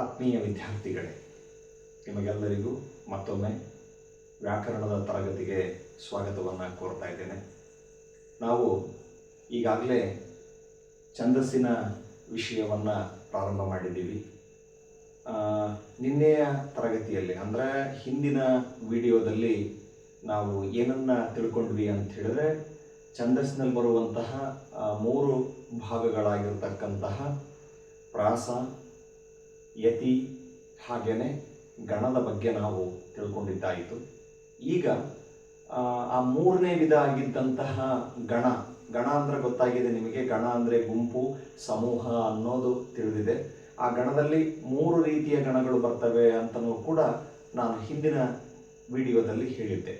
ಆತ್ಮೀಯ ವಿದ್ಯಾರ್ಥಿಗಳೇ, ನಿಮಗೆಲ್ಲರಿಗೂ ಮತ್ತೊಮ್ಮೆ ವ್ಯಾಕರಣದ ತರಗತಿಗೆ ಸ್ವಾಗತವನ್ನು ಕೋರ್ತಾ ಇದ್ದೇನೆ. ನಾವು ಈಗಾಗಲೇ ಛಂದಸ್ಸಿನ ವಿಷಯವನ್ನು ಪ್ರಾರಂಭ ಮಾಡಿದ್ದೀವಿ. ನಿನ್ನೆಯ ತರಗತಿಯಲ್ಲಿ, ಅಂದರೆ ಹಿಂದಿನ ವಿಡಿಯೋದಲ್ಲಿ ನಾವು ಏನನ್ನು ತಿಳ್ಕೊಂಡ್ವಿ ಅಂತ ಹೇಳಿದ್ರೆ, ಛಂದಸ್ಸಿನಲ್ಲಿ ಬರುವಂತಹ ಮೂರು ಭಾಗಗಳಾಗಿರ್ತಕ್ಕಂತಹ ಪ್ರಾಸ ಯತಿ ಹಾಗೇನೆ ಗಣದ ಬಗ್ಗೆ ನಾವು ತಿಳ್ಕೊಂಡಿದ್ದಾಯಿತು. ಈಗ ಆ, ಮೂರನೇ ವಿಧ ಆಗಿದ್ದಂತಹ ಗಣ ಗಣ ಅಂದರೆ ಗೊತ್ತಾಗಿದೆ ನಿಮಗೆ ಗಣ ಅಂದರೆ ಗುಂಪು ಸಮೂಹ ಅನ್ನೋದು ತಿಳಿದಿದೆ. ಆ ಗಣದಲ್ಲಿ ಮೂರು ರೀತಿಯ ಗಣಗಳು ಬರ್ತವೆ ಅಂತಲೂ ಕೂಡ ನಾನು ಹಿಂದಿನ ವಿಡಿಯೋದಲ್ಲಿ ಹೇಳಿದ್ದೆ.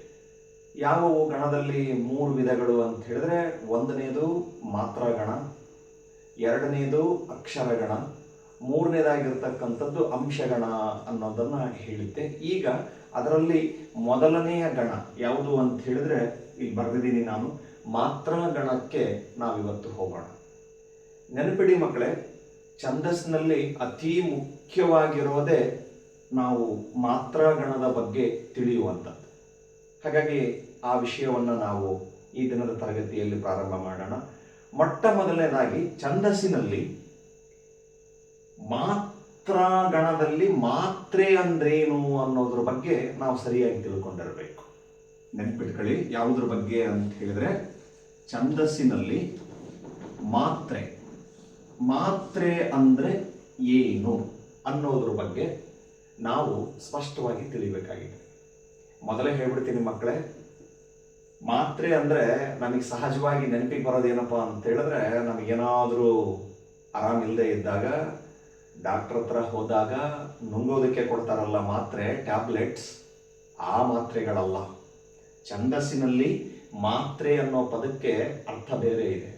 ಯಾವುವು ಗಣದಲ್ಲಿ ಮೂರು ವಿಧಗಳು ಅಂತ ಹೇಳಿದ್ರೆ ಒಂದನೇದು ಮಾತ್ರ ಗಣ ಎರಡನೇದು ಅಕ್ಷರಗಣ ಮೂರನೇದಾಗಿರ್ತಕ್ಕಂಥದ್ದು ಅಂಶಗಣ ಅನ್ನೋದನ್ನ ಹೇಳಿದ್ದೆ. ಈಗ ಅದರಲ್ಲಿ ಮೊದಲನೆಯ ಗಣ ಯಾವುದು ಅಂತ ಹೇಳಿದ್ರೆ, ಇಲ್ಲಿ ಬರೆದಿದ್ದೀನಿ ನಾನು, ಮಾತ್ರ ಗಣಕ್ಕೆ ನಾವಿವತ್ತು ಹೋಗೋಣ. ನೆನಪಿಡಿ ಮಕ್ಕಳೇ, ಛಂದಸ್ಸಿನಲ್ಲಿ ಅತಿ ಮುಖ್ಯವಾಗಿರೋದೇ ನಾವು ಮಾತ್ರ ಗಣದ ಬಗ್ಗೆ ತಿಳಿಯುವಂಥದ್ದು. ಹಾಗಾಗಿ ಆ ವಿಷಯವನ್ನು ನಾವು ಈ ದಿನದ ತರಗತಿಯಲ್ಲಿ ಪ್ರಾರಂಭ ಮಾಡೋಣ. ಮೊಟ್ಟ ಮೊದಲನೇದಾಗಿ ಛಂದಸ್ಸಿನಲ್ಲಿ ಮಾತ್ರ ಗಣದಲ್ಲಿ ಮಾತ್ರೆ ಅಂದ್ರೇನು ಅನ್ನೋದ್ರ ಬಗ್ಗೆ ನಾವು ಸರಿಯಾಗಿ ತಿಳ್ಕೊಂಡಿರಬೇಕು. ನೆನ್ಪಿಟ್ಕೊಳ್ಳಿ, ಯಾವುದ್ರ ಬಗ್ಗೆ ಅಂತ ಹೇಳಿದ್ರೆ, ಛಂದಸ್ಸಿನಲ್ಲಿ ಮಾತ್ರೆ. ಮಾತ್ರೆ ಅಂದ್ರೆ ಏನು ಅನ್ನೋದ್ರ ಬಗ್ಗೆ ನಾವು ಸ್ಪಷ್ಟವಾಗಿ ತಿಳಿಬೇಕಾಗಿದೆ. ಮೊದಲೇ ಹೇಳ್ಬಿಡ್ತೀನಿ ಮಕ್ಕಳೇ, ಮಾತ್ರೆ ಅಂದ್ರೆ ನನಗೆ ಸಹಜವಾಗಿ ನೆನಪಿಗೆ ಬರೋದೇನಪ್ಪ ಅಂತ ಹೇಳಿದ್ರೆ ನಮಗೇನಾದರೂ ಆರಾಮಿಲ್ಲದೆ ಇದ್ದಾಗ ಡಾಕ್ಟರ್ ಹತ್ರ ಹೋದಾಗ ನುಂಗೋದಕ್ಕೆ ಕೊಡ್ತಾರಲ್ಲ ಮಾತ್ರೆ, ಟ್ಯಾಬ್ಲೆಟ್ಸ್, ಆ ಮಾತ್ರೆಗಳಲ್ಲ. ಛಂದಸ್ಸಿನಲ್ಲಿ ಮಾತ್ರೆ ಅನ್ನೋ ಪದಕ್ಕೆ ಅರ್ಥ ಬೇರೆ ಇದೆ.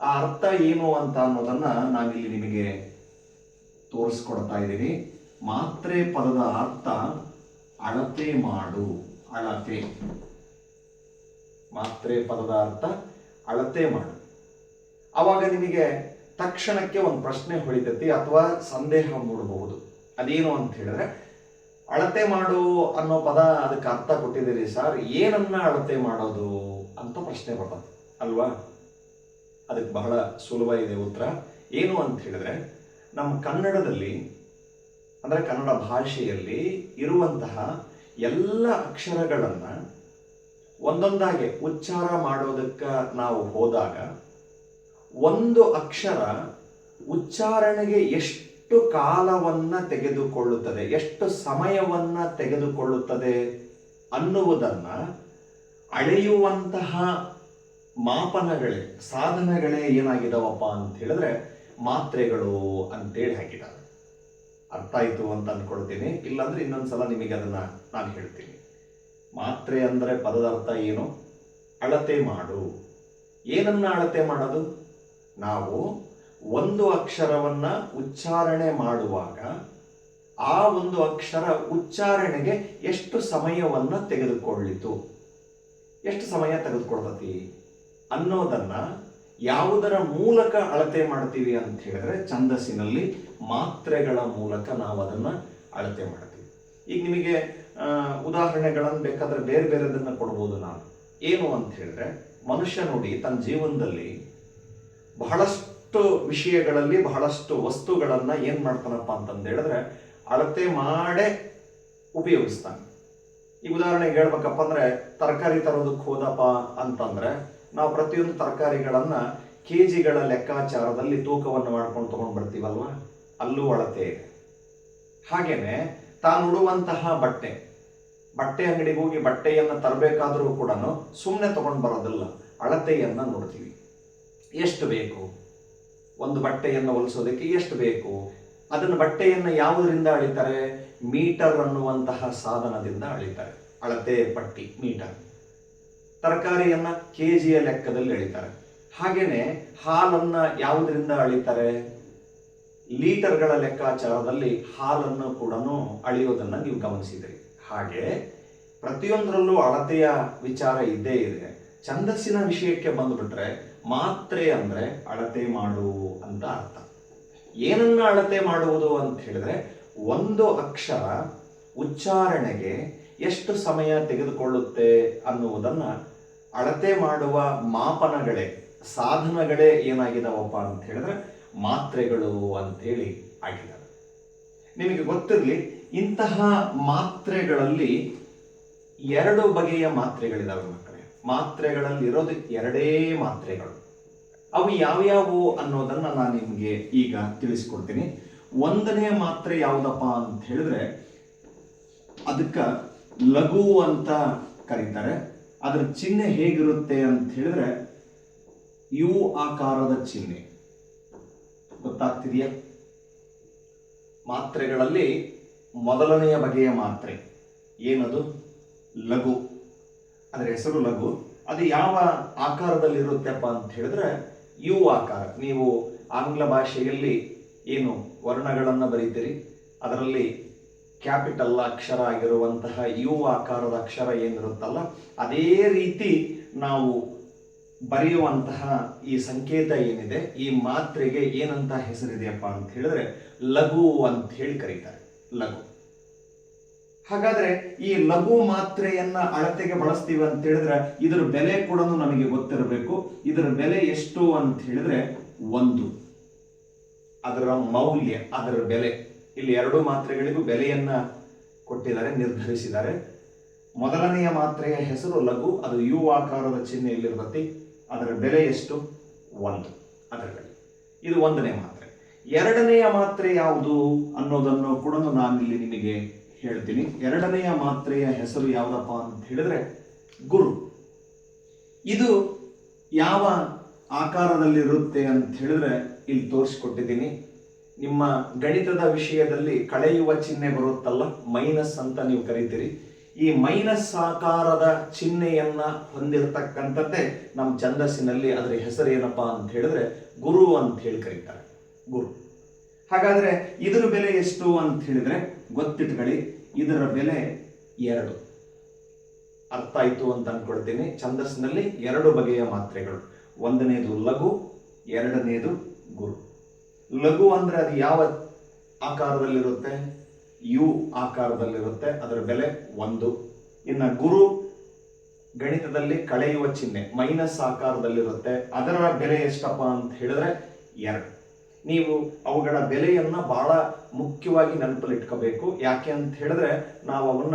ಆ ಅರ್ಥ ಏನು ಅಂತ ಅನ್ನೋದನ್ನ ನಾನಿಲ್ಲಿ ನಿಮಗೆ ತೋರಿಸ್ಕೊಡ್ತಾ ಇದ್ದೀನಿ ಮಾತ್ರೆ ಪದದ ಅರ್ಥ ಅಳತೆ ಮಾಡು, ಅಳತೆ. ಮಾತ್ರೆ ಪದದ ಅರ್ಥ ಅಳತೆ ಮಾಡು. ಅವಾಗ ನಿಮಗೆ ತಕ್ಷಣಕ್ಕೆ ಒಂದು ಪ್ರಶ್ನೆ ಹೊಳಿತೈತಿ ಅಥವಾ ಸಂದೇಹ ಮೂಡಬಹುದು. ಅದೇನು ಅಂತ ಹೇಳಿದ್ರೆ, ಅಳತೆ ಮಾಡು ಅನ್ನೋ ಪದ ಅದಕ್ಕೆ ಅರ್ಥ ಕೊಟ್ಟಿದ್ದೀರಿ ಸರ್, ಏನನ್ನ ಅಳತೆ ಮಾಡೋದು ಅಂತ ಪ್ರಶ್ನೆ ಬರ್ತದೆ ಅಲ್ವಾ? ಅದಕ್ಕೆ ಬಹಳ ಸುಲಭ ಇದೆ ಉತ್ತರ. ಏನು ಅಂತ ಹೇಳಿದ್ರೆ, ನಮ್ಮ ಕನ್ನಡದಲ್ಲಿ, ಅಂದರೆ ಕನ್ನಡ ಭಾಷೆಯಲ್ಲಿ ಇರುವಂತಹ ಎಲ್ಲ ಅಕ್ಷರಗಳನ್ನು ಒಂದೊಂದಾಗಿ ಉಚ್ಚಾರ ಮಾಡೋದಕ್ಕೆ ನಾವು ಹೋದಾಗ ಒಂದು ಅಕ್ಷರ ಉಚ್ಚಾರಣೆಗೆ ಎಷ್ಟು ಕಾಲವನ್ನ ತೆಗೆದುಕೊಳ್ಳುತ್ತದೆ, ಎಷ್ಟು ಸಮಯವನ್ನ ತೆಗೆದುಕೊಳ್ಳುತ್ತದೆ ಅನ್ನುವುದನ್ನ ಅಳೆಯುವಂತಹ ಮಾಪನಗಳೇ, ಸಾಧನಗಳೇ ಏನಾಗಿದಾವಪ್ಪ ಅಂತ ಹೇಳಿದ್ರೆ ಮಾತ್ರೆಗಳು ಅಂತೇಳಿ ಹಾಕಿದ್ದಾರೆ. ಅರ್ಥ ಆಯ್ತು ಅಂತ ಅನ್ಕೊಳ್ತೀನಿ, ಇಲ್ಲಾಂದ್ರೆ ಇನ್ನೊಂದ್ಸಲ ನಿಮಗೆ ಅದನ್ನ ನಾನು ಹೇಳ್ತೀನಿ. ಮಾತ್ರೆ ಅಂದ್ರೆ ಪದದ ಅರ್ಥ ಏನು? ಅಳತೆ ಮಾಡು. ಏನನ್ನ ಅಳತೆ ಮಾಡೋದು? ನಾವು ಒಂದು ಅಕ್ಷರವನ್ನು ಉಚ್ಚಾರಣೆ ಮಾಡುವಾಗ ಆ ಒಂದು ಅಕ್ಷರ ಉಚ್ಚಾರಣೆಗೆ ಎಷ್ಟು ಸಮಯವನ್ನು ತೆಗೆದುಕೊಳ್ಳಿತು? ಎಷ್ಟು ಸಮಯ ತೆಗೆದುಕೊಳ್ತತಿ? ಅನ್ನೋದನ್ನ ಯಾವುದರ ಮೂಲಕ ಅಳತೆ ಮಾಡ್ತೀವಿ ಅಂತ ಹೇಳಿದ್ರೆ ಛಂದಸ್ಸಿನಲ್ಲಿ ಮಾತ್ರೆಗಳ ಮೂಲಕ ನಾವು ಅದನ್ನ ಅಳತೆ ಮಾಡ್ತೀವಿ. ಈಗ ನಿಮಗೆ ಉದಾಹರಣೆಗಳನ್ನು ಬೇಕಾದರೆ ಬೇರೆ ಬೇರೆದನ್ನ ಕೊಡ್ಬೋದು ನಾನು. ಏನು ಅಂತ ಹೇಳಿದ್ರೆ, ಮನುಷ್ಯ ನೋಡಿ ತನ್ನ ಜೀವನದಲ್ಲಿ ಬಹಳಷ್ಟು ವಿಷಯಗಳಲ್ಲಿ ಬಹಳಷ್ಟು ವಸ್ತುಗಳನ್ನು ಏನು ಮಾಡ್ತಾನಪ್ಪ ಅಂತಂದು ಹೇಳಿದ್ರೆ ಅಳತೆ ಮಾಡೇ ಉಪಯೋಗಿಸ್ತಾನೆ. ಈ ಉದಾಹರಣೆಗೆ ಹೇಳ್ಬೇಕಪ್ಪ ಅಂದ್ರೆ ತರಕಾರಿ ತರೋದಕ್ಕೆ ಹೋದಪ್ಪ ಅಂತಂದ್ರೆ ನಾವು ಪ್ರತಿಯೊಂದು ತರಕಾರಿಗಳನ್ನ ಕೆಜಿಗಳ ಲೆಕ್ಕಾಚಾರದಲ್ಲಿ ತೂಕವನ್ನು ಮಾಡ್ಕೊಂಡು ತೊಗೊಂಡು ಬರ್ತೀವಲ್ವ? ಅಲ್ಲೂ ಅಳತೆ ಇದೆ. ಹಾಗೇನೆ ತಾನು ಉಡುವಂತಹ ಬಟ್ಟೆ ಬಟ್ಟೆ ಅಂಗಡಿಗೆ ಹೋಗಿ ಬಟ್ಟೆಯನ್ನು ತರಬೇಕಾದರೂ ಕೂಡ ಸುಮ್ಮನೆ ತಗೊಂಡು ಬರೋದಿಲ್ಲ, ಅಳತೆಯನ್ನು ನೋಡ್ತೀವಿ. ಎಷ್ಟು ಬೇಕು? ಒಂದು ಬಟ್ಟೆಯನ್ನು ಹೊಲಿಸೋದಕ್ಕೆ ಎಷ್ಟು ಬೇಕು? ಅದನ್ನು ಬಟ್ಟೆಯನ್ನು ಯಾವುದರಿಂದ ಅಳಿತಾರೆ? ಮೀಟರ್ ಅನ್ನುವಂತಹ ಸಾಧನದಿಂದ ಅಳಿತಾರೆ. ಅಳತೆ ಪಟ್ಟಿ, ಮೀಟರ್. ತರಕಾರಿಯನ್ನು ಕೆ ಜಿಯ ಲೆಕ್ಕದಲ್ಲಿ ಅಳಿತಾರೆ. ಹಾಗೆಯೇ ಹಾಲನ್ನು ಯಾವುದರಿಂದ ಅಳಿತಾರೆ? ಲೀಟರ್ಗಳ ಲೆಕ್ಕಾಚಾರದಲ್ಲಿ ಹಾಲನ್ನು ಕೂಡ ಅಳಿಯೋದನ್ನ ನೀವು ಗಮನಿಸಿದ್ರಿ. ಹಾಗೆ ಪ್ರತಿಯೊಂದರಲ್ಲೂ ಅಳತೆಯ ವಿಚಾರ ಇದ್ದೇ ಇದೆ. ಛಂದಸ್ಸಿನ ವಿಷಯಕ್ಕೆ ಬಂದ್ಬಿಟ್ರೆ ಮಾತ್ರೆ ಅಂದರೆ ಅಳತೆ ಮಾಡು ಅಂತ ಅರ್ಥ. ಏನನ್ನ ಅಳತೆ ಮಾಡುವುದು ಅಂತ ಹೇಳಿದ್ರೆ ಒಂದು ಅಕ್ಷರ ಉಚ್ಚಾರಣೆಗೆ ಎಷ್ಟು ಸಮಯ ತೆಗೆದುಕೊಳ್ಳುತ್ತೆ ಅನ್ನುವುದನ್ನ ಅಳತೆ ಮಾಡುವ ಮಾಪನಗಳೇ, ಸಾಧನಗಳೇ ಏನಾಗಿದಾವಪ್ಪ ಅಂತ ಹೇಳಿದ್ರೆ ಮಾತ್ರೆಗಳು ಅಂತೇಳಿ ಆಗಿದ್ದಾವೆ ನಿಮಗೆ ಗೊತ್ತಿರಲಿ, ಇಂತಹ ಮಾತ್ರೆಗಳಲ್ಲಿ ಎರಡು ಬಗೆಯ ಮಾತ್ರೆಗಳಿದಾವೆ ಮಾತ್ರೆಗಳಲ್ಲಿ ಇರೋದು ಎರಡೇ ಮಾತ್ರೆಗಳು. ಅವು ಯಾವ್ಯಾವು ಅನ್ನೋದನ್ನ ನಾನು ನಿಮಗೆ ಈಗ ತಿಳಿಸ್ಕೊಡ್ತೀನಿ. ಒಂದನೇ ಮಾತ್ರೆ ಯಾವುದಪ್ಪ ಅಂತ ಹೇಳಿದ್ರೆ, ಅದಕ್ಕ ಲಘು ಅಂತ ಕರೀತಾರೆ. ಅದರ ಚಿಹ್ನೆ ಹೇಗಿರುತ್ತೆ ಅಂತ ಹೇಳಿದ್ರೆ, ಯು ಆಕಾರದ ಚಿಹ್ನೆ. ಗೊತ್ತಾಗ್ತಿದೆಯಾ? ಮಾತ್ರೆಗಳಲ್ಲಿ ಮೊದಲನೆಯ ಬಗೆಯ ಮಾತ್ರೆ ಏನದು? ಲಘು. ಅದರ ಹೆಸರು ಲಘು. ಅದು ಯಾವ ಆಕಾರದಲ್ಲಿ ಇರುತ್ತೆಪ್ಪ ಅಂತ ಹೇಳಿದ್ರೆ, ಯು ಆಕಾರ. ನೀವು ಆಂಗ್ಲ ಭಾಷೆಯಲ್ಲಿ ಏನು ವರ್ಣಗಳನ್ನು ಬರೀತೀರಿ? ಅದರಲ್ಲಿ ಕ್ಯಾಪಿಟಲ್ ಅಕ್ಷರ ಆಗಿರುವಂತಹ ಯು ಆಕಾರದ ಅಕ್ಷರ ಏನಿರುತ್ತಲ್ಲ, ಅದೇ ರೀತಿ ನಾವು ಬರೆಯುವಂತಹ ಈ ಸಂಕೇತ ಏನಿದೆ, ಈ ಮಾತ್ರೆಗೆ ಏನಂತ ಹೆಸರಿದೆಯಪ್ಪ ಅಂತ ಹೇಳಿದ್ರೆ, ಲಘು ಅಂತ ಹೇಳಿ ಕರೀತಾರೆ. ಲಘು. ಹಾಗಾದ್ರೆ ಈ ಲಘು ಮಾತ್ರೆಯನ್ನ ಅಳತೆಗೆ ಬಳಸ್ತೀವಿ ಅಂತ ಹೇಳಿದ್ರೆ ಇದರ ಬೆಲೆ ಕೂಡ ನಮಗೆ ಗೊತ್ತಿರಬೇಕು. ಇದರ ಬೆಲೆ ಎಷ್ಟು ಅಂತ ಹೇಳಿದ್ರೆ ಒಂದು. ಅದರ ಮೌಲ್ಯ, ಅದರ ಬೆಲೆ. ಇಲ್ಲಿ ಎರಡು ಮಾತ್ರೆಗಳಿಗೂ ಬೆಲೆಯನ್ನ ಕೊಟ್ಟಿದ್ದಾರೆ, ನಿರ್ಧರಿಸಿದ್ದಾರೆ. ಮೊದಲನೆಯ ಮಾತ್ರೆಯ ಹೆಸರು ಲಘು, ಅದು ಯು ಆಕಾರದ ಚಿಹ್ನೆಯಲ್ಲಿರ್ತತಿ. ಅದರ ಬೆಲೆ ಎಷ್ಟು? ಒಂದು. ಅದರ ಬೆಲೆ. ಇದು ಒಂದನೇ ಮಾತ್ರೆ. ಎರಡನೆಯ ಮಾತ್ರೆ ಯಾವುದು ಅನ್ನೋದನ್ನು ಕೂಡ ನಾನು ಇಲ್ಲಿ ನಿಮಗೆ ಹೇಳ್ತೀನಿ. ಎರಡನೆಯ ಮಾತ್ರೆಯ ಹೆಸರು ಯಾವುದಪ್ಪ ಅಂತ ಹೇಳಿದ್ರೆ, ಗುರು. ಇದು ಯಾವ ಆಕಾರದಲ್ಲಿರುತ್ತೆ ಅಂತ ಹೇಳಿದ್ರೆ ಇಲ್ಲಿ ತೋರಿಸ್ಕೊಟ್ಟಿದ್ದೀನಿ. ನಿಮ್ಮ ಗಣಿತದ ವಿಷಯದಲ್ಲಿ ಕಳೆಯುವ ಚಿಹ್ನೆ ಬರುತ್ತಲ್ಲ, ಮೈನಸ್ ಅಂತ ನೀವು ಕರಿತೀರಿ. ಈ ಮೈನಸ್ ಆಕಾರದ ಚಿಹ್ನೆಯನ್ನ ಹೊಂದಿರತಕ್ಕಂಥದ್ದೇ ನಮ್ಮ ಛಂದಸ್ಸಿನಲ್ಲಿ ಅದರ ಹೆಸರು ಏನಪ್ಪ ಅಂತ ಹೇಳಿದ್ರೆ, ಗುರು ಅಂತ ಹೇಳಿ ಕರೀತಾರೆ. ಗುರು. ಹಾಗಾದ್ರೆ ಇದರ ಬೆಲೆ ಎಷ್ಟು ಅಂತ ಹೇಳಿದ್ರೆ ಗೊತ್ತಿಟ್ಕೊಳ್ಳಿ, ಇದರ ಬೆಲೆ ಎರಡು. ಅರ್ಥ ಆಯ್ತು ಅಂತ ಅಂದ್ಕೊಳ್ತೀನಿ ಛಂದಸ್ನಲ್ಲಿ ಎರಡು ಬಗೆಯ ಮಾತ್ರೆಗಳು. ಒಂದನೇದು ಲಘು, ಎರಡನೇದು ಗುರು. ಲಘು ಅಂದ್ರೆ ಅದು ಯಾವ ಆಕಾರದಲ್ಲಿರುತ್ತೆ? ಯು ಆಕಾರದಲ್ಲಿರುತ್ತೆ. ಅದರ ಬೆಲೆ ಒಂದು. ಇನ್ನು ಗುರು ಗಣಿತದಲ್ಲಿ ಕಳೆಯುವ ಚಿಹ್ನೆ, ಮೈನಸ್ ಆಕಾರದಲ್ಲಿರುತ್ತೆ. ಅದರ ಬೆಲೆ ಎಷ್ಟಪ್ಪ ಅಂತ ಹೇಳಿದ್ರೆ ಎರಡು. ನೀವು ಅವುಗಳ ಬೆಲೆಯನ್ನ ಬಹಳ ಮುಖ್ಯವಾಗಿ ನೆನಪಲ್ಲಿ ಇಟ್ಕೋಬೇಕು ಯಾಕೆ ಅಂತ ಹೇಳಿದ್ರೆ ನಾವು ಅವನ್ನ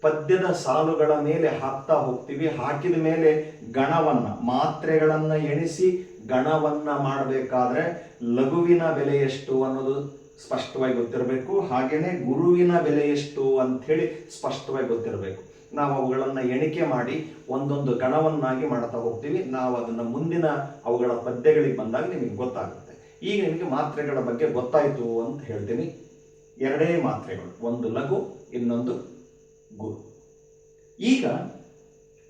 ಪದ್ಯದ ಸಾಲುಗಳ ಮೇಲೆ ಹಾಕ್ತಾ ಹೋಗ್ತೀವಿ. ಹಾಕಿದ ಮೇಲೆ ಗಣವನ್ನ, ಮಾತ್ರೆಗಳನ್ನ ಎಣಿಸಿ ಗಣವನ್ನ ಮಾಡಬೇಕಾದ್ರೆ ಲಘುವಿನ ಬೆಲೆ ಎಷ್ಟು ಅನ್ನೋದು ಸ್ಪಷ್ಟವಾಗಿ ಗೊತ್ತಿರಬೇಕು. ಹಾಗೆಯೇ ಗುರುವಿನ ಬೆಲೆ ಎಷ್ಟು ಅಂತ ಹೇಳಿ ಸ್ಪಷ್ಟವಾಗಿ ಗೊತ್ತಿರಬೇಕು. ನಾವು ಅವುಗಳನ್ನು ಎಣಿಕೆ ಮಾಡಿ ಒಂದೊಂದು ಗಣವನ್ನಾಗಿ ಮಾಡ್ತಾ ಹೋಗ್ತೀವಿ. ನಾವು ಅದನ್ನ ಮುಂದಿನ ಅವುಗಳ ಪದ್ಯಗಳಿಗೆ ಬಂದಾಗ ನಿಮಗೆ ಗೊತ್ತಾಗುತ್ತೆ. ಈಗ ನಿಮಗೆ ಮಾತ್ರೆಗಳ ಬಗ್ಗೆ ಗೊತ್ತಾಯಿತು ಅಂತ ಹೇಳ್ತೀನಿ. ಎರಡೇ ಮಾತ್ರೆಗಳು, ಒಂದು ಲಘು, ಇನ್ನೊಂದು ಗುರು ಈಗ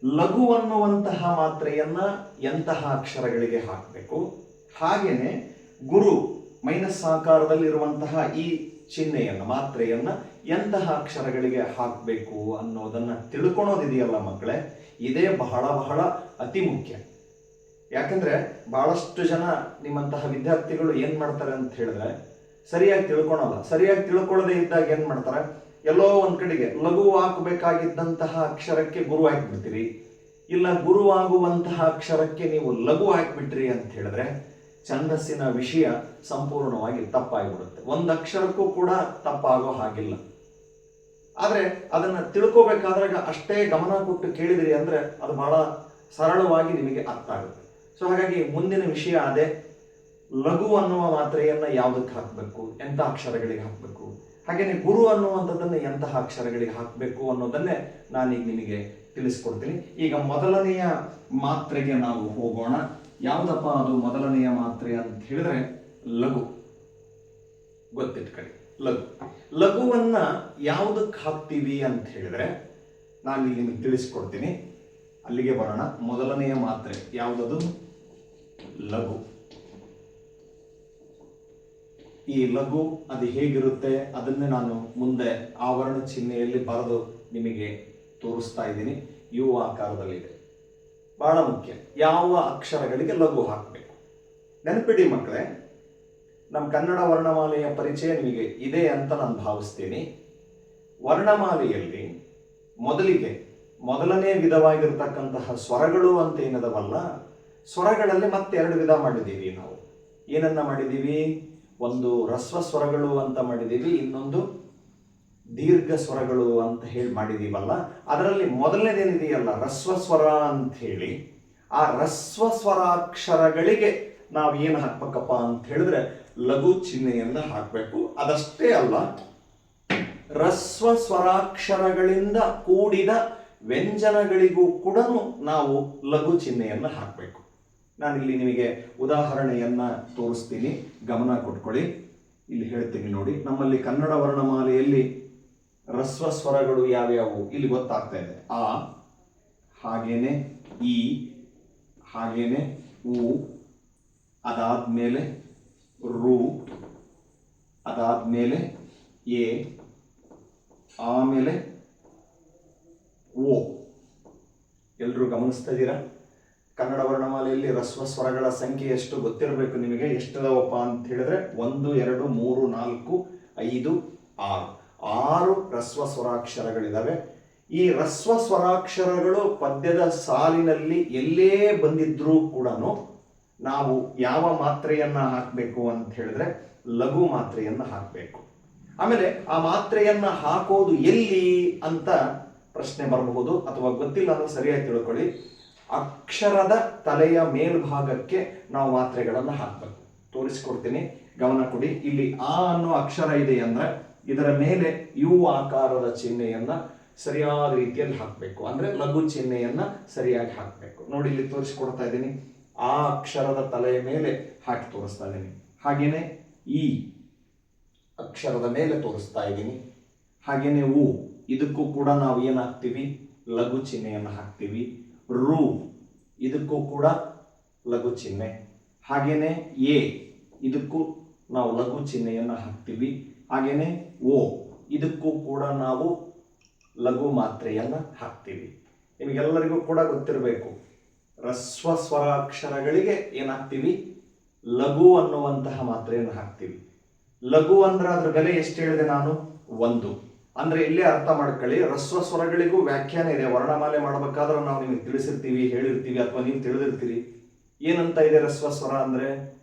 ಲಘು ಅನ್ನುವಂತಹ ಮಾತ್ರೆಯನ್ನ ಎಂತಹ ಅಕ್ಷರಗಳಿಗೆ ಹಾಕಬೇಕು? ಹಾಗೇನೆ ಗುರು ಮೈನಸ್ ಆಕಾರದಲ್ಲಿರುವಂತಹ ಈ ಚಿಹ್ನೆಯನ್ನು, ಮಾತ್ರೆಯನ್ನ ಎಂತಹ ಅಕ್ಷರಗಳಿಗೆ ಹಾಕಬೇಕು ಅನ್ನೋದನ್ನ ತಿಳ್ಕೊಳೋದಿದೆಯಲ್ಲ ಮಕ್ಕಳೇ? ಇದೇ ಬಹಳ ಬಹಳ ಅತಿ ಮುಖ್ಯ. ಯಾಕಂದ್ರೆ ಬಹಳಷ್ಟು ಜನ ನಿಮ್ಮಂತಹ ವಿದ್ಯಾರ್ಥಿಗಳು ಏನ್ ಮಾಡ್ತಾರೆ ಅಂತ ಹೇಳಿದ್ರೆ ಸರಿಯಾಗಿ ತಿಳ್ಕೊಳಲ್ಲ. ಸರಿಯಾಗಿ ತಿಳ್ಕೊಳ್ಳದೆ ಇದ್ದಾಗ ಏನ್ ಮಾಡ್ತಾರೆ? ಎಲ್ಲೋ ಒಂದ್ ಕಡೆಗೆ ಲಘು ಹಾಕಬೇಕಾಗಿದ್ದಂತಹ ಅಕ್ಷರಕ್ಕೆ ಗುರು ಹಾಕ್ಬಿಡ್ತೀರಿ. ಇಲ್ಲ ಗುರು ಆಗುವಂತಹ ಅಕ್ಷರಕ್ಕೆ ನೀವು ಲಘು ಹಾಕ್ಬಿಟ್ರಿ ಅಂತ ಹೇಳಿದ್ರೆ ಛಂದಸ್ಸಿನ ವಿಷಯ ಸಂಪೂರ್ಣವಾಗಿ ತಪ್ಪಾಗಿಬಿಡುತ್ತೆ. ಒಂದು ಅಕ್ಷರಕ್ಕೂ ಕೂಡ ತಪ್ಪಾಗೋ ಹಾಗಿಲ್ಲ. ಆದರೆ ಅದನ್ನ ತಿಳ್ಕೋಬೇಕಾದಾಗ ಅಷ್ಟೇ ಗಮನ ಕೊಟ್ಟು ಕೇಳಿದಿರಿ ಅಂದ್ರೆ ಅದು ಬಹಳ ಸರಳವಾಗಿ ನಿಮಗೆ ಅರ್ಥ ಆಗುತ್ತೆ. ಸೊ ಹಾಗಾಗಿ ಮುಂದಿನ ವಿಷಯ ಅದೇ, ಲಘು ಅನ್ನುವ ಮಾತ್ರೆಯನ್ನ ಯಾವುದಕ್ಕೆ ಹಾಕಬೇಕು, ಎಂಥ ಅಕ್ಷರಗಳಿಗೆ ಹಾಕಬೇಕು? ಹಾಗೇನೆ ಗುರು ಅನ್ನುವಂಥದ್ದನ್ನ ಎಂತಹ ಅಕ್ಷರಗಳಿಗೆ ಹಾಕಬೇಕು ಅನ್ನೋದನ್ನೇ ನಾನೀಗ ನಿಮಗೆ ತಿಳಿಸ್ಕೊಡ್ತೀನಿ. ಈಗ ಮೊದಲನೆಯ ಮಾತ್ರೆಗೆ ನಾವು ಹೋಗೋಣ. ಯಾವುದಪ್ಪ ಅದು ಮೊದಲನೆಯ ಮಾತ್ರೆ ಅಂತ ಹೇಳಿದ್ರೆ, ಲಘು. ಗೊತ್ತಿಟ್ಕೊಳ್ಳಿ, ಲಘು. ಲಘುವನ್ನ ಯಾವುದಕ್ಕೆ ಹಾಕ್ತೀವಿ ಅಂತ ಹೇಳಿದ್ರೆ ನಾನು ನಿಮಗೆ ತಿಳಿಸ್ಕೊಡ್ತೀನಿ. ಅಲ್ಲಿಗೆ ಬರೋಣ. ಮೊದಲನೆಯ ಮಾತ್ರೆ ಯಾವುದದು? ಲಘು. ಈ ಲಘು ಅದು ಹೇಗಿರುತ್ತೆ ಅದನ್ನೇ ನಾನು ಮುಂದೆ ಆವರಣ ಚಿಹ್ನೆಯಲ್ಲಿ ಬರೆದು ನಿಮಗೆ ತೋರಿಸ್ತಾ ಇದ್ದೀನಿ. ಯು ಆಕಾರದಲ್ಲಿದೆ. ಬಹಳ ಮುಖ್ಯ. ಯಾವ ಅಕ್ಷರಗಳಿಗೆ ಲಘು ಹಾಕಬೇಕು? ನೆನಪಿಡಿ ಮಕ್ಕಳೇ, ನಮ್ಮ ಕನ್ನಡ ವರ್ಣಮಾಲೆಯ ಪರಿಚಯ ನಿಮಗೆ ಇದೆ ಅಂತ ನಾನು ಭಾವಿಸ್ತೀನಿ. ವರ್ಣಮಾಲೆಯಲ್ಲಿ ಮೊದಲಿಗೆ ಮೊದಲನೇ ವಿಧವಾಗಿರ್ತಕ್ಕಂತಹ ಸ್ವರಗಳು ಅಂತ ಏನದವಲ್ಲ ಸ್ವರಗಳಲ್ಲಿ ಮತ್ತೆ ಎರಡು ವಿಧ ಮಾಡಿದ್ದೀವಿ ನಾವು. ಏನನ್ನ ಮಾಡಿದ್ದೀವಿ? ಒಂದು ರಸ್ವ ಸ್ವರಗಳು ಅಂತ ಮಾಡಿದ್ದೀವಿ, ಇನ್ನೊಂದು ದೀರ್ಘ ಸ್ವರಗಳು ಅಂತ ಹೇಳಿ ಮಾಡಿದೀವಲ್ಲ, ಅದರಲ್ಲಿ ಮೊದಲನೇದೇನಿದೆಯಲ್ಲ, ರಸ್ವ ಸ್ವರ ಅಂತ ಹೇಳಿ, ಆ ರಸ್ವ ಸ್ವರಾಕ್ಷರಗಳಿಗೆ ನಾವು ಏನು ಹಾಕ್ಬೇಕಪ್ಪ ಅಂತ ಹೇಳಿದ್ರೆ ಲಘು ಚಿಹ್ನೆಯನ್ನ ಹಾಕಬೇಕು. ಅದಷ್ಟೇ ಅಲ್ಲ, ರಸ್ವ ಸ್ವರಾಕ್ಷರಗಳಿಂದ ಕೂಡಿದ ವ್ಯಂಜನಗಳಿಗೂ ಕೂಡ ನಾವು ಲಘು ಚಿಹ್ನೆಯನ್ನು ಹಾಕಬೇಕು. ನಾನಿಲ್ಲಿ ನಿಮಗೆ ಉದಾಹರಣೆಯನ್ನ ತೋರಿಸ್ತೀನಿ. ಗಮನ ಕೊಟ್ಕೊಳ್ಳಿ. ಇಲ್ಲಿ ಹೇಳ್ತೀನಿ ನೋಡಿ. ನಮ್ಮಲ್ಲಿ ಕನ್ನಡ ವರ್ಣಮಾಲೆಯಲ್ಲಿ ರಸ್ವ ಸ್ವರಗಳು ಯಾವ್ಯಾವು? ಇಲ್ಲಿ ಗೊತ್ತಾಗ್ತಾ ಇದೆ. ಆ, ಹಾಗೇನೆ, ಈ, ಹಾಗೇನೆ ಉ ಅದಾದ್ಮೇಲೆ ರು, ಅದಾದ್ಮೇಲೆ ಎ, ಆಮೇಲೆ ಓ. ಎಲ್ಲರೂ ಗಮನಿಸ್ತಾ ಇದ್ದೀರಾ? ಕನ್ನಡ ವರ್ಣಮಾಲೆಯಲ್ಲಿ ರಸ್ವ ಸ್ವರಗಳ ಸಂಖ್ಯೆ ಎಷ್ಟು ಗೊತ್ತಿರಬೇಕು ನಿಮಗೆ? ಎಷ್ಟದವಪ್ಪ ಅಂತ ಹೇಳಿದ್ರೆ ಒಂದು, ಎರಡು, ಮೂರು, ನಾಲ್ಕು, ಐದು, ಆರು. ಆರು ರಸ್ವ ಸ್ವರಾಕ್ಷರಗಳಿದ್ದಾವೆ ಈ ರಸ್ವ ಸ್ವರಾಕ್ಷರಗಳು ಪದ್ಯದ ಸಾಲಿನಲ್ಲಿ ಎಲ್ಲೇ ಬಂದಿದ್ರೂ ಕೂಡ ನಾವು ಯಾವ ಮಾತ್ರೆಯನ್ನ ಹಾಕಬೇಕು ಅಂತ ಹೇಳಿದ್ರೆ ಲಘು ಮಾತ್ರೆಯನ್ನ ಹಾಕಬೇಕು. ಆಮೇಲೆ ಆ ಮಾತ್ರೆಯನ್ನ ಹಾಕೋದು ಎಲ್ಲಿ ಅಂತ ಪ್ರಶ್ನೆ ಬರಬಹುದು. ಅಥವಾ ಗೊತ್ತಿಲ್ಲ ಅಂದ್ರೆ ಸರಿಯಾಗಿ ತಿಳ್ಕೊಳ್ಳಿ. ಅಕ್ಷರದ ತಲೆಯ ಮೇಲ್ಭಾಗಕ್ಕೆ ನಾವು ಮಾತ್ರೆಗಳನ್ನು ಹಾಕಬೇಕು. ತೋರಿಸ್ಕೊಡ್ತೀನಿ. ಗಮನ ಕೊಡಿ. ಇಲ್ಲಿ ಆ ಅನ್ನೋ ಅಕ್ಷರ ಇದೆ ಅಂದ್ರೆ ಇದರ ಮೇಲೆ ಯು ಆಕಾರದ ಚಿಹ್ನೆಯನ್ನ ಸರಿಯಾದ ರೀತಿಯಲ್ಲಿ ಹಾಕಬೇಕು. ಅಂದ್ರೆ ಲಘು ಚಿಹ್ನೆಯನ್ನ ಸರಿಯಾಗಿ ಹಾಕಬೇಕು. ನೋಡಿ, ಇಲ್ಲಿ ತೋರಿಸ್ಕೊಡ್ತಾ ಇದ್ದೀನಿ. ಆ ಅಕ್ಷರದ ತಲೆಯ ಮೇಲೆ ಹಾಕಿ ತೋರಿಸ್ತಾ ಇದ್ದೀನಿ. ಹಾಗೇನೆ ಈ ಅಕ್ಷರದ ಮೇಲೆ ತೋರಿಸ್ತಾ ಇದ್ದೀನಿ. ಹಾಗೇನೆ ಉ. ಇದಕ್ಕೂ ಕೂಡ ನಾವು ಏನಾಗ್ತೀವಿ ಲಘು ಚಿಹ್ನೆಯನ್ನು ಹಾಕ್ತೀವಿ. ರು. ಇದಕ್ಕೂ ಕೂಡ ಲಘು ಚಿಹ್ನೆ. ಹಾಗೇನೆ ಎ, ಇದಕ್ಕೂ ನಾವು ಲಘು ಚಿಹ್ನೆಯನ್ನು ಹಾಕ್ತೀವಿ. ಹಾಗೇನೆ ಓ, ಇದಕ್ಕೂ ಕೂಡ ನಾವು ಲಘು ಮಾತ್ರೆಯನ್ನು ಹಾಕ್ತೀವಿ. ನಿಮಗೆಲ್ಲರಿಗೂ ಕೂಡ ಗೊತ್ತಿರಬೇಕು. ರಸ್ವ ಸ್ವರಾಕ್ಷರಗಳಿಗೆ ಏನಾಗ್ತೀವಿ? ಲಘು ಅನ್ನುವಂತಹ ಮಾತ್ರೆಯನ್ನು ಹಾಕ್ತೀವಿ. ಲಘು ಅಂದ್ರೆ ಅದ್ರ ಬೆಲೆ ಎಷ್ಟು ಹೇಳಿದೆ ನಾನು? ಒಂದು. ಅಂದ್ರೆ ಇಲ್ಲೇ ಅರ್ಥ ಮಾಡ್ಕೊಳ್ಳಿ. ರಸ್ವ ಸ್ವರಗಳಿಗೂ ವ್ಯಾಖ್ಯಾನ ಇದೆ. ವರ್ಣಮಾಲೆ ಮಾಡಬೇಕಾದ್ರೆ ನಾವು ನಿಮಗೆ ತಿಳಿಸಿರ್ತೀವಿ, ಹೇಳಿರ್ತೀವಿ ಅಥವಾ ನೀವು ತಿಳಿದಿರ್ತೀರಿ. ಏನಂತ ಇದೆ ರಸ್ವ ಸ್ವರ ಅಂದ್ರೆ?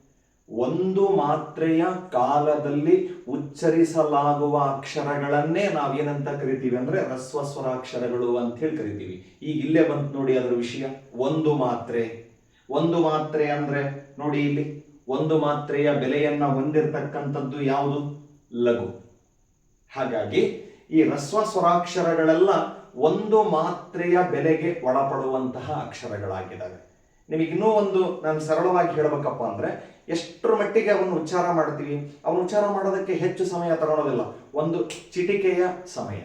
ಒಂದು ಮಾತ್ರೆಯ ಕಾಲದಲ್ಲಿ ಉಚ್ಚರಿಸಲಾಗುವ ಅಕ್ಷರಗಳನ್ನೇ ನಾವೇನಂತ ಕರಿತೀವಿ ಅಂದ್ರೆ ರಸ್ವ ಸ್ವರಾಕ್ಷರಗಳು ಅಂತ ಹೇಳಿ ಕರಿತೀವಿ. ಈಗ ಇಲ್ಲೇ ಬಂತು ನೋಡಿ ಅದರ ವಿಷಯ. ಒಂದು ಮಾತ್ರೆ. ಒಂದು ಮಾತ್ರೆ ಅಂದ್ರೆ ನೋಡಿ ಇಲ್ಲಿ. ಒಂದು ಮಾತ್ರೆಯ ಬೆಲೆಯನ್ನ ಹೊಂದಿರತಕ್ಕಂಥದ್ದು ಯಾವುದು? ಲಘು. ಹಾಗಾಗಿ ಈ ರಸ್ವ ಸ್ವರಾಕ್ಷರಗಳೆಲ್ಲ ಒಂದು ಮಾತ್ರೆಯ ಬೆಲೆಗೆ ಒಳಪಡುವಂತಹ ಅಕ್ಷರಗಳಾಗಿದ್ದಾವೆ. ನಿಮಗೆ ಇನ್ನೂ ಒಂದು ನಾನು ಸರಳವಾಗಿ ಹೇಳಬೇಕಪ್ಪ ಅಂದ್ರೆ, ಎಷ್ಟರ ಮಟ್ಟಿಗೆ ಅವನು ಉಚ್ಚಾರ ಮಾಡ್ತೀವಿ? ಅವನು ಉಚ್ಚಾರ ಮಾಡೋದಕ್ಕೆ ಹೆಚ್ಚು ಸಮಯ ತಗೊಳ್ಳೋದಿಲ್ಲ ಒಂದು ಚಿಟಿಕೆಯ ಸಮಯ.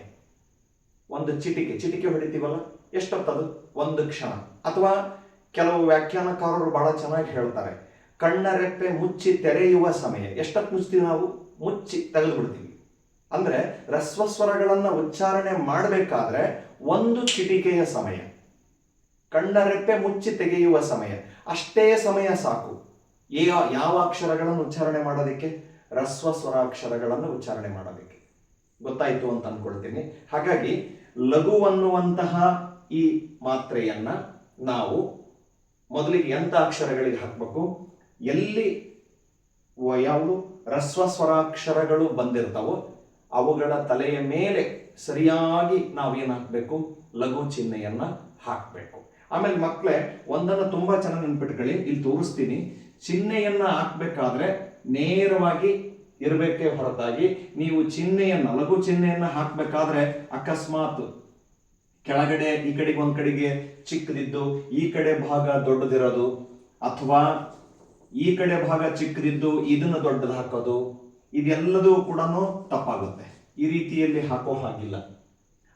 ಒಂದು ಚಿಟಿಕೆ. ಚಿಟಿಕೆ ಹೊಡಿತೀವಲ್ಲ? ಎಷ್ಟೊತ್ತದು? ಒಂದು ಕ್ಷಣ. ಅಥವಾ ಕೆಲವು ವ್ಯಾಖ್ಯಾನಕಾರರು ಬಹಳ ಚೆನ್ನಾಗಿ ಹೇಳ್ತಾರೆ, ಕಣ್ಣರೆಪ್ಪೆ ಮುಚ್ಚಿ ತೆರೆಯುವ ಸಮಯ. ಎಷ್ಟೊತ್ತು ಮುಚ್ತೀವಿ ನಾವು? ಮುಚ್ಚಿ ತೆಗೆದು ಬಿಡ್ತೀವಿ ಅಂದ್ರೆ ರಸ್ವಸ್ವರಗಳನ್ನ ಉಚ್ಚಾರಣೆ ಮಾಡಬೇಕಾದ್ರೆ ಒಂದು ಚಿಟಿಕೆಯ ಸಮಯ, ಕಣ್ಣರೆಪ್ಪೆ ಮುಚ್ಚಿ ತೆಗೆಯುವ ಸಮಯ, ಅಷ್ಟೇ ಸಮಯ ಸಾಕು. ಯಾವ ಅಕ್ಷರಗಳನ್ನು ಉಚ್ಚಾರಣೆ ಮಾಡೋದಕ್ಕೆ? ರಸ್ವ ಸ್ವರಾಕ್ಷರಗಳನ್ನು ಉಚ್ಚಾರಣೆ ಮಾಡೋದಕ್ಕೆ. ಗೊತ್ತಾಯ್ತು ಅಂತ ಅನ್ಕೊಳ್ತೀನಿ. ಹಾಗಾಗಿ ಲಘು ಅನ್ನುವಂತಹ ಈ ಮಾತ್ರೆಯನ್ನ ನಾವು ಮೊದಲಿಗೆ ಎಂಥ ಅಕ್ಷರಗಳಿಗೆ ಹಾಕಬೇಕು? ಎಲ್ಲಿ ಯಾವುದು? ರಸ್ವ ಸ್ವರಾಕ್ಷರಗಳು ಬಂದಿರ್ತಾವೋ ಅವುಗಳ ತಲೆಯ ಮೇಲೆ ಸರಿಯಾಗಿ ನಾವೇನು ಹಾಕಬೇಕು ಲಘು ಚಿಹ್ನೆಯನ್ನು ಹಾಕಬೇಕು. ಆಮೇಲೆ ಮಕ್ಕಳೇ ಒಂದನ್ನು ತುಂಬಾ ಚೆನ್ನಾಗಿ ನೆನ್ಪಿಟ್ಕೊಳ್ಳಿ. ಇಲ್ಲಿ ತೋರಿಸ್ತೀನಿ. ಚಿಹ್ನೆಯನ್ನು ಹಾಕಬೇಕಾದ್ರೆ ನೇರವಾಗಿ ಇರಬೇಕೇ ಹೊರತಾಗಿ ನೀವು ಚಿಹ್ನೆಯನ್ನು, ಲಘು ಚಿಹ್ನೆಯನ್ನು ಹಾಕಬೇಕಾದ್ರೆ ಅಕಸ್ಮಾತ್ ಕೆಳಗಡೆ, ಈ ಕಡೆಗೆ, ಒಂದು ಕಡೆಗೆ ಚಿಕ್ಕದಿದ್ದು, ಈ ಕಡೆ ಭಾಗ ದೊಡ್ಡದಿರೋದು, ಅಥವಾ ಈ ಕಡೆ ಭಾಗ ಚಿಕ್ಕದಿದ್ದು, ಇದನ್ನ ದೊಡ್ಡದು ಹಾಕೋದು ಇದೆಲ್ಲದೂ ಕೂಡ ತಪ್ಪಾಗುತ್ತೆ. ಈ ರೀತಿಯಲ್ಲಿ ಹಾಕೋ ಹಾಗಿಲ್ಲ.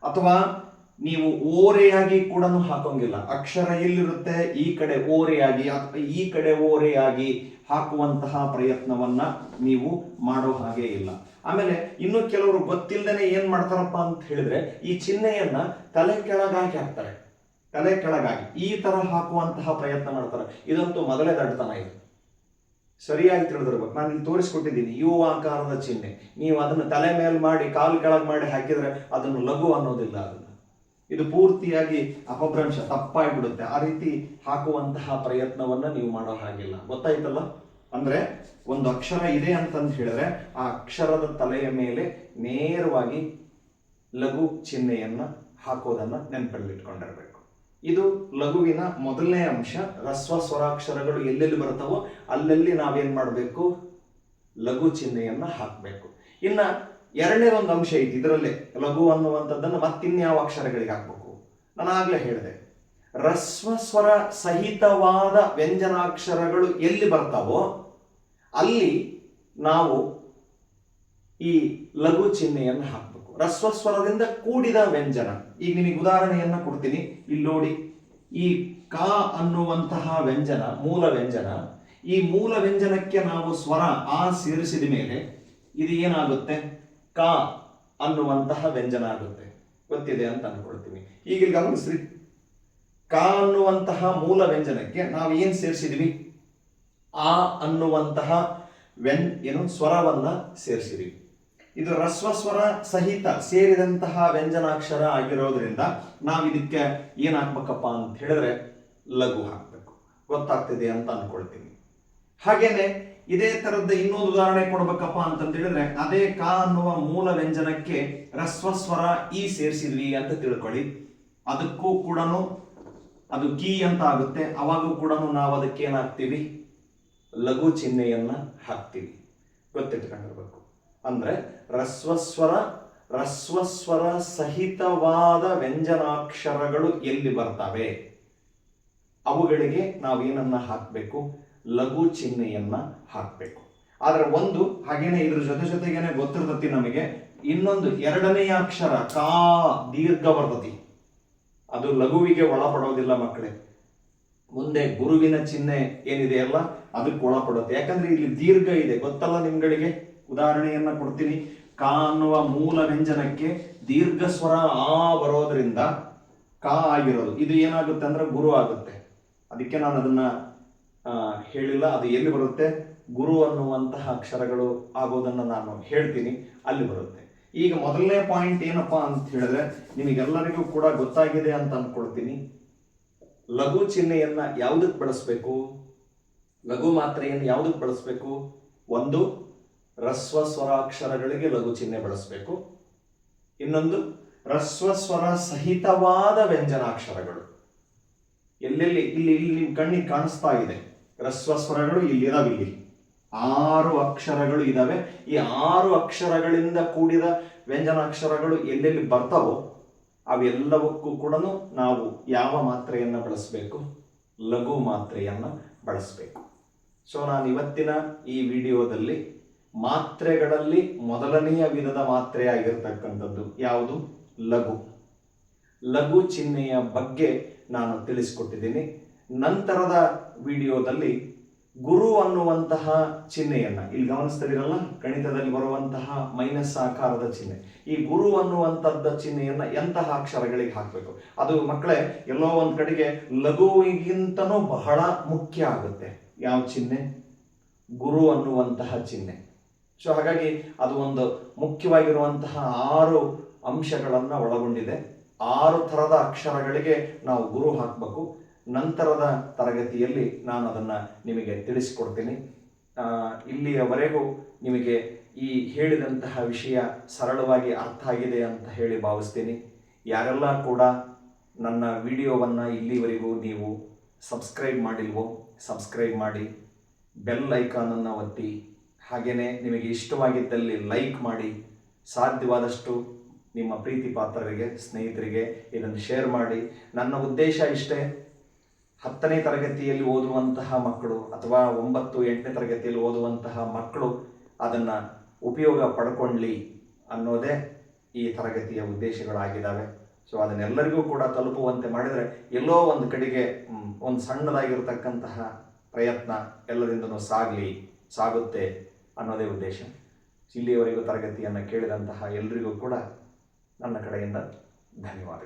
ಅಥವಾ ನೀವು ಓರೆಯಾಗಿ ಕೂಡ ಹಾಕೋಂಗಿಲ್ಲ. ಅಕ್ಷರ ಎಲ್ಲಿರುತ್ತೆ? ಈ ಕಡೆ ಓರೆಯಾಗಿ ಈ ಕಡೆ ಓರೆಯಾಗಿ ಹಾಕುವಂತಹ ಪ್ರಯತ್ನವನ್ನ ನೀವು ಮಾಡೋ ಹಾಗೆ ಇಲ್ಲ. ಆಮೇಲೆ ಇನ್ನು ಕೆಲವರು ಗೊತ್ತಿಲ್ಲದೇನೆ ಏನ್ ಮಾಡ್ತಾರಪ್ಪ ಅಂತ ಹೇಳಿದ್ರೆ, ಈ ಚಿಹ್ನೆಯನ್ನ ತಲೆ ಕೆಳಗಾಗಿ ಹಾಕ್ತಾರೆ. ತಲೆ ಕೆಳಗಾಗಿ ಈ ತರ ಹಾಕುವಂತಹ ಪ್ರಯತ್ನ ಮಾಡ್ತಾರೆ. ಇದಂತೂ ಮೊದಲೇ ದಡ್ತನ ಇದು. ಸರಿಯಾಗಿ ತಿಳಿದಿರ್ಬೇಕು. ನಾನು ಇಲ್ಲಿ ತೋರಿಸ್ಕೊಟ್ಟಿದ್ದೀನಿ. ಯು ಆಕಾರದ ಚಿಹ್ನೆ. ನೀವು ಅದನ್ನು ತಲೆ ಮೇಲೆ ಮಾಡಿ, ಕಾಲು ಕೆಳಗೆ ಮಾಡಿ ಹಾಕಿದರೆ ಅದನ್ನು ಲಘು ಅನ್ನೋದಿಲ್ಲ ಅದನ್ನು. ಇದು ಪೂರ್ತಿಯಾಗಿ ಅಪಭ್ರಂಶ, ತಪ್ಪಾಗಿಬಿಡುತ್ತೆ. ಆ ರೀತಿ ಹಾಕುವಂತಹ ಪ್ರಯತ್ನವನ್ನು ನೀವು ಮಾಡೋ ಹಾಗಿಲ್ಲ. ಗೊತ್ತಾಯ್ತಲ್ಲ? ಅಂದರೆ ಒಂದು ಅಕ್ಷರ ಇದೆ ಅಂತಂದು ಹೇಳಿದ್ರೆ ಆ ಅಕ್ಷರದ ತಲೆಯ ಮೇಲೆ ನೇರವಾಗಿ ಲಘು ಚಿಹ್ನೆಯನ್ನು ಹಾಕೋದನ್ನು ನೆನಪಲ್ಲಿಟ್ಕೊಂಡಿರ್ಬೇಕು ಇದು ಲಘುವಿನ ಮೊದಲನೇ ಅಂಶ ರಸ್ವ ಸ್ವರಾಕ್ಷರಗಳು ಎಲ್ಲೆಲ್ಲಿ ಬರ್ತಾವೋ ಅಲ್ಲೆಲ್ಲಿ ನಾವೇನು ಮಾಡಬೇಕು? ಲಘು ಚಿಹ್ನೆಯನ್ನು ಹಾಕಬೇಕು. ಇನ್ನ ಒಂದು ಅಂಶ ಐತಿ, ಇದರಲ್ಲೇ ಲಘು ಅನ್ನುವಂಥದ್ದನ್ನು ಮತ್ತಿನ್ಯಾವ ಅಕ್ಷರಗಳಿಗೆ ಹಾಕ್ಬೇಕು? ನಾನು ಆಗ್ಲೇ ಹೇಳಿದೆ. ರಸ್ವ ಸ್ವರ ಸಹಿತವಾದ ವ್ಯಂಜನಾಕ್ಷರಗಳು ಎಲ್ಲಿ ಬರ್ತಾವೋ ಅಲ್ಲಿ ನಾವು ಈ ಲಘು ಚಿಹ್ನೆಯನ್ನು ಹಾಕಬೇಕು. ರಸ್ವಸ್ವರದಿಂದ ಕೂಡಿದ ವ್ಯಂಜನ. ಈಗ ನಿಮಗೆ ಉದಾಹರಣೆಯನ್ನ ಕೊಡ್ತೀನಿ. ಇಲ್ಲಿ ನೋಡಿ, ಈ ಕ ಅನ್ನುವಂತಹ ವ್ಯಂಜನ, ಮೂಲ ವ್ಯಂಜನ, ಈ ಮೂಲ ವ್ಯಂಜನಕ್ಕೆ ನಾವು ಸ್ವರ ಆ ಸೇರಿಸಿದ ಮೇಲೆ ಇದು ಏನಾಗುತ್ತೆ? ಕ ಅನ್ನುವಂತಹ ವ್ಯಂಜನ ಆಗುತ್ತೆ. ಗೊತ್ತಿದೆ ಅಂತ ಅನ್ಕೊಳ್ತೀನಿ. ಈಗ ಇಲ್ಲಿ ಗಮನಿಸ್ರಿ. ಕ ಅನ್ನುವಂತಹ ಮೂಲ ವ್ಯಂಜನಕ್ಕೆ ನಾವು ಏನ್ ಸೇರಿಸಿದ್ವಿ? ಆ ಅನ್ನುವಂತಹ ವ್ಯನ್, ಏನು, ಸ್ವರವನ್ನ ಸೇರಿಸಿದ್ವಿ. ಇದು ರಸ್ವ ಸ್ವರ ಸಹಿತ ಸೇರಿದಂತಹ ವ್ಯಂಜನಾಕ್ಷರ ಆಗಿರೋದ್ರಿಂದ ನಾವು ಇದಕ್ಕೆ ಏನಾಗ್ಬೇಕಪ್ಪ ಅಂತ ಹೇಳಿದ್ರೆ ಲಘು ಹಾಕ್ಬೇಕು. ಗೊತ್ತಾಗ್ತಿದೆ ಅಂತ ಅನ್ಕೊಳ್ತೀನಿ. ಹಾಗೇನೆ ಇದೇ ತರದ ಇನ್ನೊಂದು ಉದಾಹರಣೆ ಕೊಡ್ಬೇಕಪ್ಪ ಅಂತ ಹೇಳಿದ್ರೆ ಅದೇ ಕ ಅನ್ನುವ ಮೂಲ ವ್ಯಂಜನಕ್ಕೆ ರಸ್ವ ಸ್ವರ ಈ ಸೇರಿಸಿದ್ವಿ ಅಂತ ತಿಳ್ಕೊಳ್ಳಿ. ಅದಕ್ಕೂ ಕೂಡ ಅದು ಕೀ ಅಂತ ಆಗುತ್ತೆ. ಅವಾಗೂ ಕೂಡ ನಾವು ಅದಕ್ಕೆ ಏನಾಗ್ತೀವಿ ಲಘು ಚಿಹ್ನೆಯನ್ನ ಹಾಕ್ತೀವಿ. ಗೊತ್ತಿಟ್ಕೊಂಡಿರ್ಬೇಕು. ಅಂದ್ರೆ ರಸ್ವಸ್ವರ ರಸ್ವಸ್ವರ ಸಹಿತವಾದ ವ್ಯಂಜನಾಕ್ಷರಗಳು ಎಲ್ಲಿ ಬರ್ತವೆ? ಅವುಗಳಿಗೆ ನಾವೇನನ್ನ ಹಾಕಬೇಕು? ಲಘು ಚಿಹ್ನೆಯನ್ನ ಹಾಕಬೇಕು. ಆದರೆ ಒಂದು, ಹಾಗೇನೆ ಇದ್ರ ಜೊತೆ ಜೊತೆಗೇನೆ ಗೊತ್ತಿರ್ತತಿ ನಮಗೆ, ಇನ್ನೊಂದು ಎರಡನೆಯ ಅಕ್ಷರ, ಕಾ, ದೀರ್ಘ ಬರ್ತತಿ. ಅದು ಲಘುವಿಗೆ ಒಳಪಡೋದಿಲ್ಲ ಮಕ್ಕಳೇ. ಮುಂದೆ ಗುರುವಿನ ಚಿಹ್ನೆ ಏನಿದೆ ಅಲ್ಲ ಅದಕ್ಕೆ ಒಳಪಡುತ್ತೆ. ಯಾಕಂದ್ರೆ ಇಲ್ಲಿ ದೀರ್ಘ ಇದೆ, ಗೊತ್ತಲ್ಲ ನಿಮ್ಗಳಿಗೆ? ಉದಾಹರಣೆಯನ್ನ ಕೊಡ್ತೀನಿ. ಕಾ ಅನ್ನುವ ಮೂಲ ವ್ಯಂಜನಕ್ಕೆ ದೀರ್ಘ ಸ್ವರ ಆ ಬರೋದ್ರಿಂದ ಕಾ ಆಗಿರೋದು. ಇದು ಏನಾಗುತ್ತೆ ಅಂದ್ರೆ ಗುರು ಆಗುತ್ತೆ. ಅದಕ್ಕೆ ನಾನು ಅದನ್ನ ಹೇಳಿಲ್ಲ. ಅದು ಎಲ್ಲಿ ಬರುತ್ತೆ? ಗುರು ಅನ್ನುವಂತಹ ಅಕ್ಷರಗಳು ಆಗೋದನ್ನ ನಾನು ಹೇಳ್ತೀನಿ. ಅಲ್ಲಿ ಬರುತ್ತೆ. ಈಗ ಮೊದಲನೇ ಪಾಯಿಂಟ್ ಏನಪ್ಪಾ ಅಂತ ಹೇಳಿದ್ರೆ, ನಿಮಗೆಲ್ಲರಿಗೂ ಕೂಡ ಗೊತ್ತಾಗಿದೆ ಅಂತ ಅನ್ಕೊಳ್ತೀನಿ. ಲಘು ಚಿಹ್ನೆಯನ್ನ ಯಾವುದಕ್ಕೆ ಬಳಸಬೇಕು? ಲಘು ಮಾತ್ರೆಯನ್ನು ಯಾವುದಕ್ಕೆ ಬಳಸಬೇಕು? ಒಂದು ರಸ್ವ ಸ್ವರಾಕ್ಷರಗಳಿಗೆ ಲಘು ಚಿಹ್ನೆ ಬಳಸಬೇಕು. ಇನ್ನೊಂದು ರಸ್ವ ಸ್ವರ ಸಹಿತವಾದ ವ್ಯಂಜನಾಕ್ಷರಗಳು. ಎಲ್ಲೆಲ್ಲಿ, ಇಲ್ಲಿ ಇಲ್ಲಿ ನಿಮ್ಮ ಕಣ್ಣಿಗೆ ಕಾಣಿಸ್ತಾ ಇದೆ. ರಸ್ವ ಸ್ವರಗಳು ಇಲ್ಲಿ ಇದಾವೆ ಇಲ್ಲಿ ಆರು ಅಕ್ಷರಗಳು ಇದಾವೆ. ಈ ಆರು ಅಕ್ಷರಗಳಿಂದ ಕೂಡಿದ ವ್ಯಂಜನಾಕ್ಷರಗಳು ಎಲ್ಲೆಲ್ಲಿ ಬರ್ತಾವೋ, ಅವೆಲ್ಲವಕ್ಕೂ ಕೂಡ ನಾವು ಯಾವ ಮಾತ್ರೆಯನ್ನು ಬಳಸಬೇಕು? ಲಘು ಮಾತ್ರೆಯನ್ನು ಬಳಸಬೇಕು. ಸೊ ನಾನು ಇವತ್ತಿನ ಈ ವಿಡಿಯೋದಲ್ಲಿ ಮಾತ್ರೆಗಳಲ್ಲಿ ಮೊದಲನೆಯ ವಿಧದ ಮಾತ್ರೆ ಆಗಿರ್ತಕ್ಕಂಥದ್ದು ಯಾವುದು? ಲಘು. ಲಘು ಚಿಹ್ನೆಯ ಬಗ್ಗೆ ನಾನು ತಿಳಿಸ್ಕೊಟ್ಟಿದ್ದೀನಿ. ನಂತರದ ವಿಡಿಯೋದಲ್ಲಿ ಗುರು ಅನ್ನುವಂತಹ ಚಿಹ್ನೆಯನ್ನು, ಇಲ್ಲಿ ಗಮನಿಸ್ತಿದ್ದೀರಲ್ಲ? ಗಣಿತದಲ್ಲಿ ಬರುವಂತಹ ಮೈನಸ್ ಆಕಾರದ ಚಿಹ್ನೆ. ಈ ಗುರು ಅನ್ನುವಂಥದ್ದ ಚಿಹ್ನೆಯನ್ನು ಎಂತಹ ಅಕ್ಷರಗಳಿಗೆ ಹಾಕಬೇಕು? ಅದು ಮಕ್ಕಳೇ, ಎಲ್ಲೋ ಒಂದು ಕಡೆಗೆ ಲಘುವಿಗಿಂತನೂ ಬಹಳ ಮುಖ್ಯ ಆಗುತ್ತೆ. ಯಾವ ಚಿಹ್ನೆ? ಗುರು ಅನ್ನುವಂತಹ ಚಿಹ್ನೆ. ಸೊ ಹಾಗಾಗಿ ಅದು ಒಂದು ಮುಖ್ಯವಾಗಿರುವಂತಹ ಆರು ಅಂಶಗಳನ್ನು ಒಳಗೊಂಡಿದೆ. ಆರು ಥರದ ಅಕ್ಷರಗಳಿಗೆ ನಾವು ಗುರು ಹಾಕಬೇಕು. ನಂತರದ ತರಗತಿಯಲ್ಲಿ ನಾನು ಅದನ್ನ ನಿಮಗೆ ತಿಳಿಸಿಕೊಡ್ತೀನಿ. ಇಲ್ಲಿಯವರೆಗೂ ನಿಮಗೆ ಈ ಹೇಳಿದಂತಹ ವಿಷಯ ಸರಳವಾಗಿ ಅರ್ಥ ಆಗಿದೆ ಅಂತ ಹೇಳಿ ಭಾವಿಸ್ತೀನಿ. ಯಾರೆಲ್ಲ ಕೂಡ ನನ್ನ ವಿಡಿಯೋವನ್ನು ಇಲ್ಲಿವರೆಗೂ ನೀವು ಸಬ್ಸ್ಕ್ರೈಬ್ ಮಾಡಿಲ್ವೋ, ಸಬ್ಸ್ಕ್ರೈಬ್ ಮಾಡಿ, ಬೆಲ್ ಐಕಾನನ್ನು ಒತ್ತಿ ಹಾಗೆಯೇ ನಿಮಗೆ ಇಷ್ಟವಾಗಿದ್ದಲ್ಲಿ ಲೈಕ್ ಮಾಡಿ, ಸಾಧ್ಯವಾದಷ್ಟು ನಿಮ್ಮ ಪ್ರೀತಿ ಪಾತ್ರರಿಗೆ, ಸ್ನೇಹಿತರಿಗೆ ಇದನ್ನು ಶೇರ್ ಮಾಡಿ. ನನ್ನ ಉದ್ದೇಶ ಇಷ್ಟೇ, ಹತ್ತನೇ ತರಗತಿಯಲ್ಲಿ ಓದುವಂತಹ ಮಕ್ಕಳು ಅಥವಾ ಒಂಬತ್ತು, ಎಂಟನೇ ತರಗತಿಯಲ್ಲಿ ಓದುವಂತಹ ಮಕ್ಕಳು ಅದನ್ನು ಉಪಯೋಗ ಪಡ್ಕೊಳ್ಳಿ ಅನ್ನೋದೇ ಈ ತರಗತಿಯ ಉದ್ದೇಶಗಳಾಗಿದ್ದಾವೆ. ಸೊ ಅದನ್ನೆಲ್ಲರಿಗೂ ಕೂಡ ತಲುಪುವಂತೆ ಮಾಡಿದರೆ ಎಲ್ಲೋ ಒಂದು ಕಡೆಗೆ ಒಂದು ಸಣ್ಣದಾಗಿರ್ತಕ್ಕಂತಹ ಪ್ರಯತ್ನ ಎಲ್ಲರಿಂದನೂ ಸಾಗಲಿ, ಸಾಗುತ್ತೆ. ಅನ್ನೋದೇ ಉದ್ದೇಶ. ಇಲ್ಲಿಯವರೆಗೂ ತರಗತಿಯನ್ನು ಕೇಳಿದಂತಹ ಎಲ್ರಿಗೂ ಕೂಡ ನನ್ನ ಕಡೆಯಿಂದ ಧನ್ಯವಾದಗಳು.